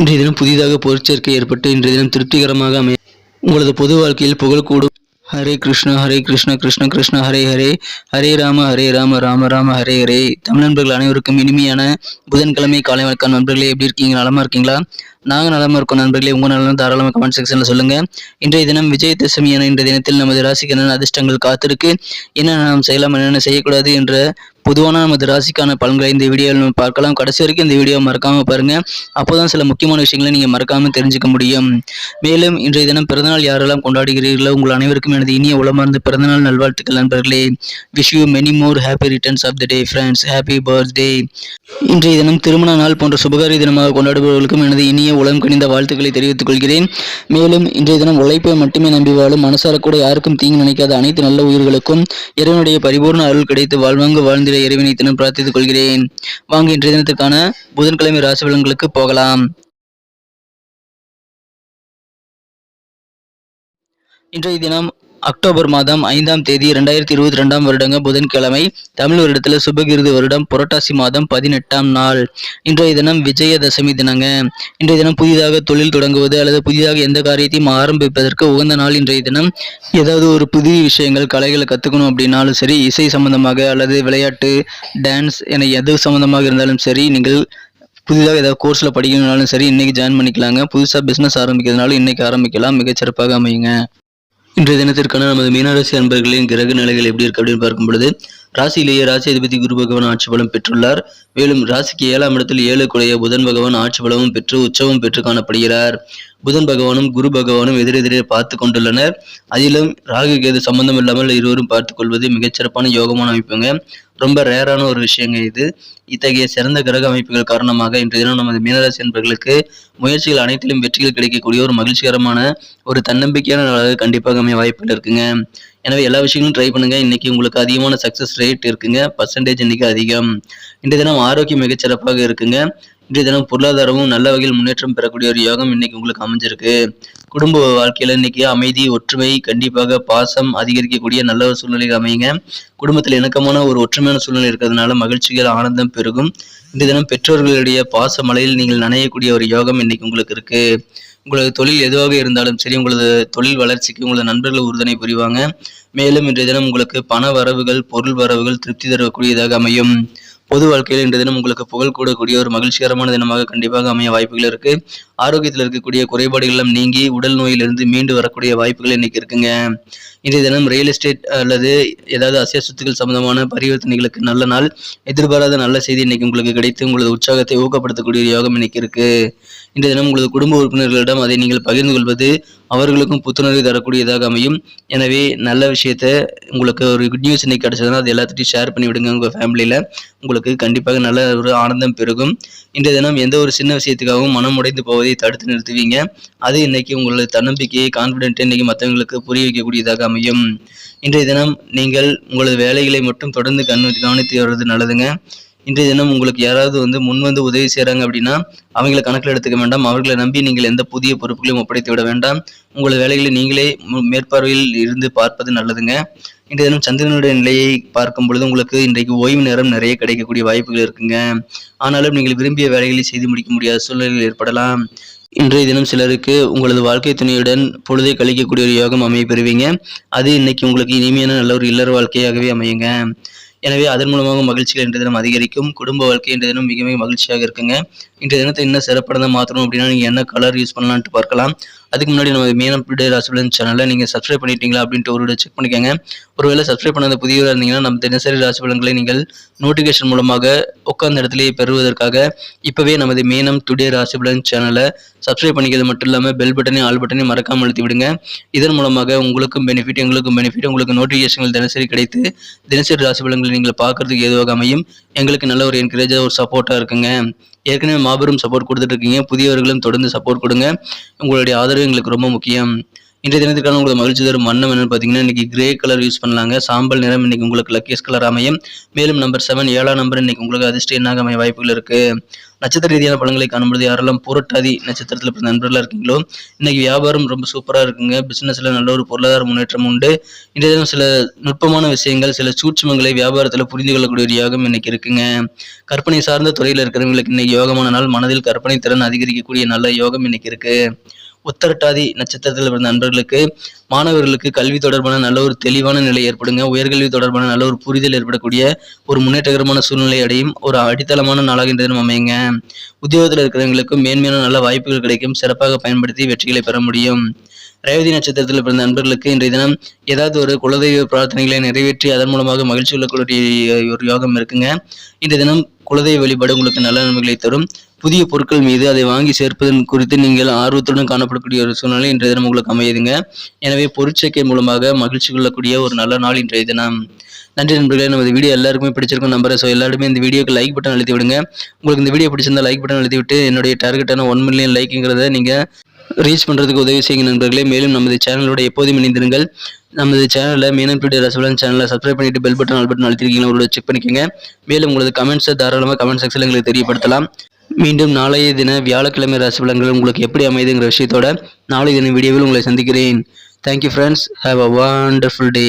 இன்றைய தினம் புதிதாக பொருட்சேர்க்கை ஏற்பட்டு இன்றைய தினம் திருப்திகரமாக அமைய உங்களது பொது வாழ்க்கையில் புகழ் கூடும். ஹரே கிருஷ்ணா ஹரே கிருஷ்ணா கிருஷ்ண கிருஷ்ணா ஹரே ஹரே. ஹரே ராம ஹரே ராம ராம ராம ஹரே ஹரே. தமிழ் நண்பர்கள் அனைவருக்கும் இனிமையான புதன்கிழமை காலை வணக்கம் நண்பர்களே. எப்படி இருக்கீங்க? நலமா இருக்கீங்களா? நாங்கள் நலமா இருக்கோம் நண்பர்களே. உங்கள் நலம் தாராளமாக கமெண்ட் செக்ஷனில் சொல்லுங்கள் இன்றைய தினம் விஜயதசமி என இன்றைய தினத்தில் நமது ராசிக்கு என்னென்ன அதிர்ஷ்டங்கள் காத்திருக்கு? என்னென்ன நாம் செய்யலாம் என்னென்ன செய்யக்கூடாது என்ற பொதுவான நமது ராசிக்கான பலன்களை இந்த வீடியோவில் நம்ம பார்க்கலாம். கடைசி வரைக்கும் இந்த வீடியோ மறக்காம பாருங்க. அப்போதான் சில முக்கியமான விஷயங்களை நீங்கள் மறக்காம தெரிஞ்சுக்க முடியும். மேலும் இன்றைய தினம் பிறந்தநாள் யாரெல்லாம் கொண்டாடுகிறீர்களோ உங்கள் அனைவருக்கும் எனது இனிய உளமார்ந்த பிறந்தநாள் நல்வாழ்த்துக்கள் நண்பர்களே. Wish you many more happy returns of the day friends happy birthday இன்றைய தினம் திருமண நாள் போன்ற சுபகாரிய தினமாக கொண்டாடுபவர்களுக்கும் எனது இனிய உளம் கணிந்த வாழ்த்துக்களை தெரிவித்துக் கொள்கிறேன். மேலும் இன்றைய தினம் உழைப்பை மட்டுமே நம்பி வாழும் மனசார கூட யாருக்கும் தீங்கு நினைக்காத அனைத்து நல்ல உயிர்களுக்கும் இறைவனுடைய பரிபூர்ண அருள் கிடைத்து வாழ்வாங்க வாழ்ந்திட இறைவனை தினம் பிரார்த்தித்துக் கொள்கிறேன். வாங்க இன்றைய தினத்திற்கான புதன்கிழமை ராசி பலன்களுக்கு போகலாம். இன்றைய தினம் அக்டோபர் மாதம் ஐந்தாம் தேதி ரெண்டாயிரத்தி இருபத்தி ரெண்டாம் வருடங்க புதன்கிழமை தமிழ் வருடத்தில் சுபகிருது வருடம் புரட்டாசி மாதம் பதினெட்டாம் நாள். இன்றைய தினம் விஜயதசமி தினங்க. இன்றைய தினம் புதிதாக தொழில் தொடங்குவது அல்லது புதிதாக எந்த காரியத்தையும் ஆரம்பிப்பதற்கு உகந்த நாள் இன்றைய தினம். ஏதாவது ஒரு புதிய விஷயங்கள் கலைகளை கற்றுக்கணும் அப்படின்னாலும் சரி இசை சம்பந்தமாக அல்லது விளையாட்டு டான்ஸ் என எது சம்பந்தமாக இருந்தாலும் சரி நீங்கள் புதிதாக ஏதாவது கோர்ஸில் படிக்கணும்னாலும் சரி இன்னைக்கு ஜாயின் பண்ணிக்கலாங்க. புதுசாக பிஸ்னஸ் ஆரம்பிக்கிறதுனாலும் இன்னைக்கு ஆரம்பிக்கலாம். மிகச்சிறப்பாக அமையுங்க. இன்றைய தினத்திற்கான நமது மீனராசி அன்பர்களின் கிரக நிலைகள் எப்படி இருக்கு அப்படின்னு பார்க்கும் பொழுது ராசியிலேயே ராசி அதிபதி குரு பகவான் ஆட்சி பலம் பெற்றுள்ளார். மேலும் ராசிக்கு ஏழாம் இடத்தில் ஏழு குறைய புதன் பகவான் ஆட்சி பலமும் பெற்று உற்சவம் பெற்று காணப்படுகிறார். புதன் பகவானும் குரு பகவானும் எதிரெதிரே பார்த்து கொண்டுள்ளனர். அதிலும் ராகு கேது சம்பந்தம் இல்லாமல் இருவரும் பார்த்து கொள்வது மிகச்சிறப்பான யோகமான அமைப்புங்க. ரொம்ப ரேரான ஒரு விஷயங்க இது. இத்தகைய சிறந்த கிரக அமைப்புகள் காரணமாக இன்றைய தினம் நமது மீனராசி என்பர்களுக்கு முயற்சிகள் அனைத்திலும் வெற்றிகள் கிடைக்கக்கூடிய ஒரு மகிழ்ச்சிகரமான ஒரு தன்னம்பிக்கையான நாளாக கண்டிப்பாக அமைய வாய்ப்புகள் இருக்குங்க. எனவே எல்லா விஷயங்களும் ட்ரை பண்ணுங்க. இன்னைக்கு உங்களுக்கு அதிகமான சக்சஸ் ரேட் இருக்குங்க. பர்சன்டேஜ் இன்னைக்கு அதிகம். இன்றைய தினம் ஆரோக்கியம் மிகச்சிறப்பாக இருக்குங்க. இன்றைய தினம் பொருளாதாரமும் நல்ல வகையில் முன்னேற்றம் பெறக்கூடிய ஒரு யோகம் இன்னைக்கு உங்களுக்கு அமைஞ்சிருக்கு. குடும்ப வாழ்க்கையில இன்னைக்கு அமைதி ஒற்றுமை கண்டிப்பாக பாசம் அதிகரிக்கக்கூடிய நல்ல ஒரு சூழ்நிலைகள் அமையுங்க. குடும்பத்தில் இணக்கமான ஒரு ஒற்றுமையான சூழ்நிலை இருக்கிறதுனால மகிழ்ச்சிகள் ஆனந்தம் பெருகும். இன்றைய தினம் பெற்றோர்களுடைய பாச மலையில் நீங்கள் நனையக்கூடிய ஒரு யோகம் இன்னைக்கு உங்களுக்கு இருக்கு. உங்களது தொழில் எதுவாக இருந்தாலும் சரி உங்களது தொழில் வளர்ச்சிக்கு உங்களது நண்பர்கள் உறுதுணை புரிவாங்க. மேலும் இன்றைய தினம் உங்களுக்கு பண வரவுகள் பொருள் வரவுகள் திருப்தி தரக்கூடியதாக அமையும். பொது வாழ்க்கையில் இன்றைய தினம் உங்களுக்கு புகழ் கூடக்கூடிய ஒரு மகிழ்ச்சிகரமான தினமாக கண்டிப்பாக அமைய வாய்ப்புகள் இருக்கு. ஆரோக்கியத்தில் இருக்கக்கூடிய குறைபாடுகள் எல்லாம் நீங்கி உடல் நோயிலிருந்து மீண்டு வரக்கூடிய வாய்ப்புகள் இன்னைக்கு இருக்குங்க. இன்றைய தினம் ரியல் எஸ்டேட் அல்லது ஏதாவது அசைய சொத்துக்கள் சம்பந்தமான பரிவர்த்தனைகளுக்கு நல்ல நாள் எதிர்பாராத நல்ல செய்தி இன்னைக்கு உங்களுக்கு கிடைத்து உங்களது உற்சாகத்தை ஊக்கப்படுத்தக்கூடிய யோகம் இன்னைக்கு இருக்கு. இன்றைய தினம் உங்களது குடும்ப உறுப்பினர்களிடம் அதை நீங்கள் பகிர்ந்து கொள்வது அவர்களுக்கும் புத்துணர்வு தரக்கூடியதாக அமையும். எனவே நல்ல விஷயத்த உங்களுக்கு ஒரு குட் நியூஸ் இன்னைக்கு கிடைச்சதுன்னா அது எல்லாத்திட்டையும் ஷேர் பண்ணி விடுங்க உங்கள் ஃபேமிலியில் உங்களுக்கு கண்டிப்பாக நல்ல ஒரு ஆனந்தம் பெருகும். இன்றைய தினம் எந்த ஒரு சின்ன விஷயத்துக்காகவும் மனம் உடைந்து போவதை தடுத்து நிறுத்துவீங்க. அது இன்னைக்கு உங்களது தன்னம்பிக்கையை கான்ஃபிடென்ட் இன்னைக்கு மற்றவங்களுக்கு புரிய வைக்கக்கூடியதாக அமையும். இன்றைய தினம் நீங்கள் உங்களது வேலைகளை மட்டும் தொடர்ந்து கண்ணு கவனித்து வர்றது நல்லதுங்க. இன்றைய தினம் உங்களுக்கு யாராவது வந்து முன் வந்து உதவி செய்கிறாங்க அப்படின்னா அவங்களை கணக்கில் எடுத்துக்க வேண்டாம். அவர்களை நம்பி நீங்கள் எந்த புதிய பொறுப்புகளையும் ஒப்படைத்து விட வேண்டாம். உங்களது வேலைகளை நீங்களே மு- மேற்பார்வையில் இருந்து பார்ப்பது நல்லதுங்க. இன்றைய தினம் சந்திரனுடைய நிலையை பார்க்கும் பொழுது உங்களுக்கு இன்றைக்கு ஓய்வு நேரம் நிறைய கிடைக்கக்கூடிய வாய்ப்புகள் இருக்குங்க. ஆனாலும் நீங்கள் விரும்பிய வேலைகளை செய்து முடிக்க முடியாத சூழ்நிலைகள் ஏற்படலாம். இன்றைய தினம் சிலருக்கு உங்களது வாழ்க்கை துணையுடன் பொழுதை கழிக்கக்கூடிய ஒரு யோகம் அமைய பெறுவீங்க. அது இன்னைக்கு உங்களுக்கு இனிமையான நல்ல ஒரு இல்லற வாழ்க்கையாகவே அமையுங்க. எனவே அதன் மூலமாக மகிழ்ச்சிகள் இன்றைய தினம் அதிகரிக்கும். குடும்ப வாழ்க்கை இன்றைய தினம் மிக மிக மகிழ்ச்சியாக இருக்குங்க. இன்றைய தினத்தை இன்னும் சிறப்பானதாக மாற்றணும் அப்படின்னா நீங்கள் என்ன கலர் யூஸ் பண்ணலான்ட்டு பார்க்கலாம். அதுக்கு முன்னாடி நம்ம மீனம் டுடே ராசிபலன் சேனலை நீங்கள் சப்ஸ்கிரைப் பண்ணிட்டீங்களா அப்படின்ட்டு ஒரு செக் பண்ணிக்கோங்க. ஒருவேளை சப்ஸ்கிரைப் பண்ணாத புதியவராக இருந்தீங்கன்னா நம்ம தினசரி ராசிபலன்களை நீங்கள் நோட்டிஃபிகேஷன் மூலமாக உட்கார்ந்த இடத்துலேயே பெறுவதற்காக இப்போவே நமது மீனம் டுடே ராசிபலன் சேனலை சப்ஸ்கிரைப் பண்ணிக்கிறது மட்டும் இல்லாமல் பெல் பட்டனையும் ஆல் பட்டனையும் மறக்காமல் அழுத்தி விடுங்க. இதன் மூலமாக உங்களுக்கும் பெனிஃபிட் எங்களுக்கும் பெனிஃபிட் உங்களுக்கு நோட்டிஃபிகேஷன்கள் தினசரி கிடைத்து தினசரி ராசிபலன்களை நீங்கள் பார்க்கறதுக்கு ஏதுவாக அமையும். எங்களுக்கு நல்ல ஒரு என்கரேஜாக ஒரு சப்போர்ட்டாக இருக்குங்க. ஏற்கனவே மாபெரும் சப்போர்ட் கொடுத்துட்டு இருக்கீங்க. புதியவர்களும் தொடர்ந்து சப்போர்ட் கொடுங்க. உங்களுடைய ஆதரவு எங்களுக்கு ரொம்ப முக்கியம். இன்றைய தினத்திற்கான உங்களுக்கு மகிழ்ச்சி தரும் வண்ணம் என்னன்னு பார்த்தீங்கன்னா இன்னைக்கு கிரே கலர் யூஸ் பண்ணலாங்க. சாம்பல் நிறம் இன்னைக்கு உங்களுக்கு லக்கியஸ் கலர் அமையும். மேலும் நம்பர் செவன் ஏழாம் நம்பர் இன்னைக்கு உங்களுக்கு அதிர்ஷ்ட எண்ணாக அமைய வாய்ப்புகள் இருக்கு. நட்சத்திர ரீதியான பலன்களை காணும்போது யாரெல்லாம் புரட்டாதி நட்சத்திரத்தில் பிறந்த நண்பர்களாக இருக்கீங்களோ இன்னைக்கு வியாபாரம் ரொம்ப சூப்பராக இருக்குங்க. பிசினஸ்ல நல்ல ஒரு பொருளாதார முன்னேற்றம் உண்டு. இன்றைய தினம் சில நுட்பமான விஷயங்கள் சில சூட்சுமங்களை வியாபாரத்தில் புரிந்து கொள்ளக்கூடிய ஒரு யோகம் இன்னைக்கு இருக்குங்க. கற்பனை சார்ந்த துறையில் இருக்கிறவங்களுக்கு இன்னைக்கு யோகமான நாள். மனதில் கற்பனை திறன் அதிகரிக்கக்கூடிய நல்ல யோகம் இன்னைக்கு இருக்கு. உத்தரட்டாதி நட்சத்திரத்தில் பிறந்த நண்பர்களுக்கு மாணவர்களுக்கு கல்வி தொடர்பான நல்ல ஒரு தெளிவான நிலை ஏற்படுங்க. உயர்கல்வி தொடர்பான நல்ல ஒரு புரிதல் ஏற்படக்கூடிய ஒரு முன்னேற்றகரமான சூழ்நிலை அடையும். ஒரு அடித்தளமான நாளாக இந்த தினம் அமையுங்க உத்தியோகத்தில் இருக்கிறவங்களுக்கு மேன்மையான நல்ல வாய்ப்புகள் கிடைக்கும். சிறப்பாக பயன்படுத்தி வெற்றிகளை பெற முடியும். ரேவதி நட்சத்திரத்தில் பிறந்த நண்பர்களுக்கு இன்றைய தினம் ஏதாவது ஒரு குலதெய்வ பிரார்த்தனைகளை நிறைவேற்றி அதன் மூலமாக மகிழ்ச்சி உள்ளக்கூடிய ஒரு யோகம் இருக்குங்க. இந்த தினம் குலதெய்வ வழிபாடு உங்களுக்கு நல்ல நன்மைகளை தரும். புதிய பொருட்கள் மீது அதை வாங்கி சேர்ப்பதன் குறித்து நீங்கள் ஆர்வத்துடன் காணப்படக்கூடிய ஒரு சூழ்நிலை இன்றைய தினம் உங்களுக்கு அமையுதுங்க. எனவே பொருட்சேர்க்கை மூலமாக மகிழ்ச்சி கொள்ளக்கூடிய ஒரு நல்ல நாள் இன்றைய தினம். நன்றி நண்பர்களே நமது வீடியோ எல்லாருக்குமே பிடிச்சிருக்கும் நம்புறேன் ஸோ எல்லாருமே இந்த வீடியோக்கு லைக் பட்டன் அழுத்தி விடுங்க. உங்களுக்கு இந்த வீடியோ பிடிச்சிருந்தா லைக் பட்டன் அழுத்தி விட்டு என்னுடைய டார்கெட்டான ஒன் மில்லியன் லைக்குங்கிறத நீங்கள் ரீச் பண்ணுறதுக்கு உதவி செய்யுங்க நண்பர்களே. மேலும் நமது சேனலோட எப்போதும் இணைந்திருங்கள். நமது சேனலில் மீனன் பிடி ரசவலன் சேனலை சப்ஸ்கிரைப் பண்ணிட்டு பெல் பட்டன் ஆல் பட்டன் அழுத்திருக்கீங்களா உங்களோட செக் பண்ணிக்கோங்க. மேலும் உங்களது கமெண்ட்ஸை தாராளமாக கமெண்ட் செக்ஷனில் எங்களுக்கு தெரியப்படுத்தலாம். மீண்டும் நாளைய தின வியாழக்கிழமை ராசி உங்களுக்கு எப்படி அமைதுங்கிற விஷயத்தோட நாளைய தின வீடியோவில் உங்களை சந்திக்கிறேன். Thank you friends have a wonderful day